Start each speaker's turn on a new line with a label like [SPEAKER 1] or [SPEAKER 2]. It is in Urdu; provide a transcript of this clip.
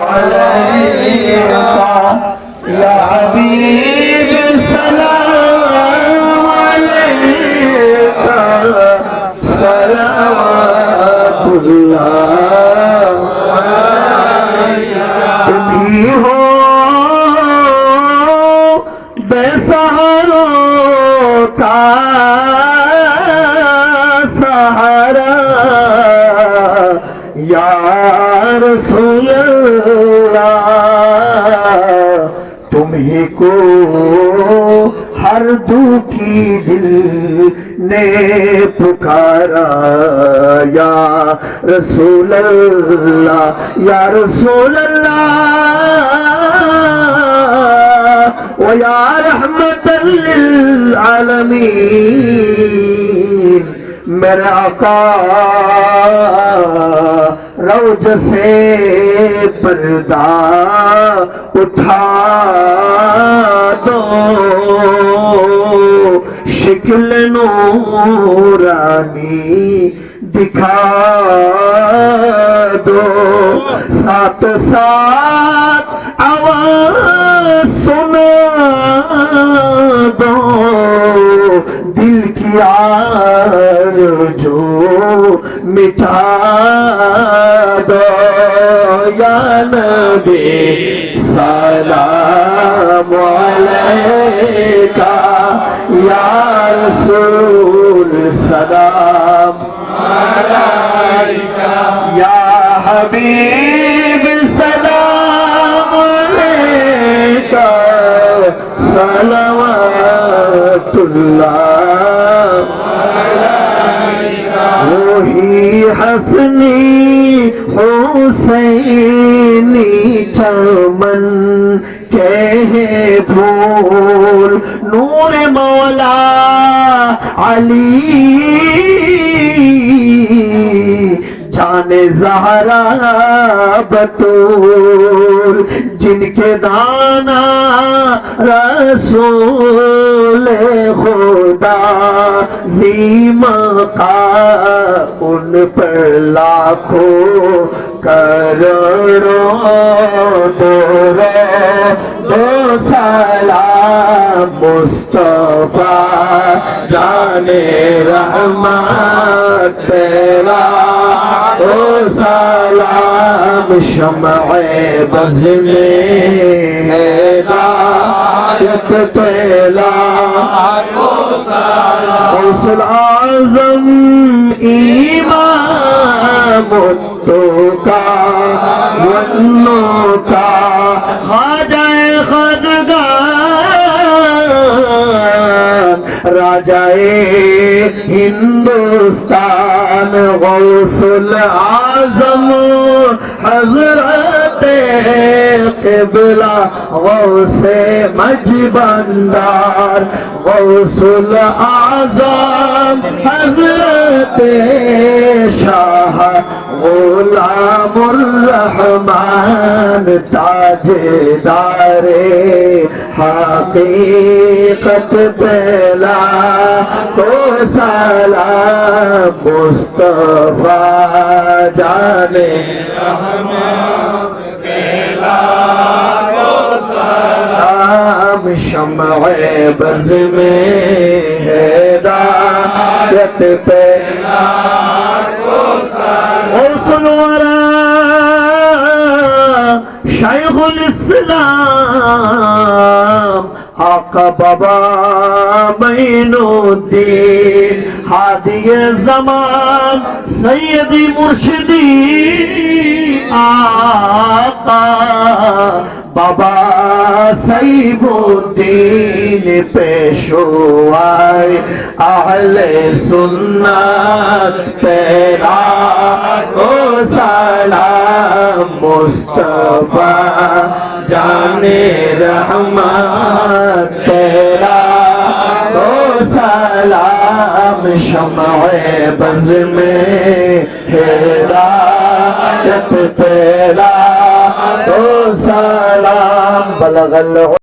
[SPEAKER 1] Allah یا رسول اللہ تمہیں کو ہر دکھی دل نے پکارا۔ یا رسول اللہ یا رسول اللہ و یا رحمت للعالمین۔ میرے آقا، روج سے پردہ اٹھا دو۔ شکل نورانی دکھا دو۔ ساتھ ساتھ آواز سنا دو۔ دل کی آرزو مٹا دو یا نبی سلام علیکہ یا رسول سلام یا حبیب سلام علیکہ صلوات اللہ وہی حسنی، حسینی چمن کے پھول۔ نور مولا علی، جان زہرا بطول، جن کے دانا رسول خدا، زیمہ کا ان پر لاکھوں کروڑوں دورو دو سلام مصطفیٰ، جان رحمت تیرا۔ دو سلام شمع بز میں ہدایت پہلا غوث العظم امام تو کا ونوں کا خواجہ خواجگان راجائے ہندوستان غوث العظم حضرت قبلہ، غوث مجبندار غوث العظم حضرت شاہ غلام الرحمن تاج دار حقیقت پہلا تو سلام مصطفیٰ جانے سلام شمع بز میں ہدایت پہلا غوث الورا شیخ الاسلام، آقا بابا مین الدین، ہادی زمان، سیدی مرشدی، آقا بابا سیب الدین پیشوائی اہل سنت تیرا کو سلام مصطفیٰ جان رحمت تیرا کو سلام شمع بز میں ہدایت تیرا تو سلام بلغ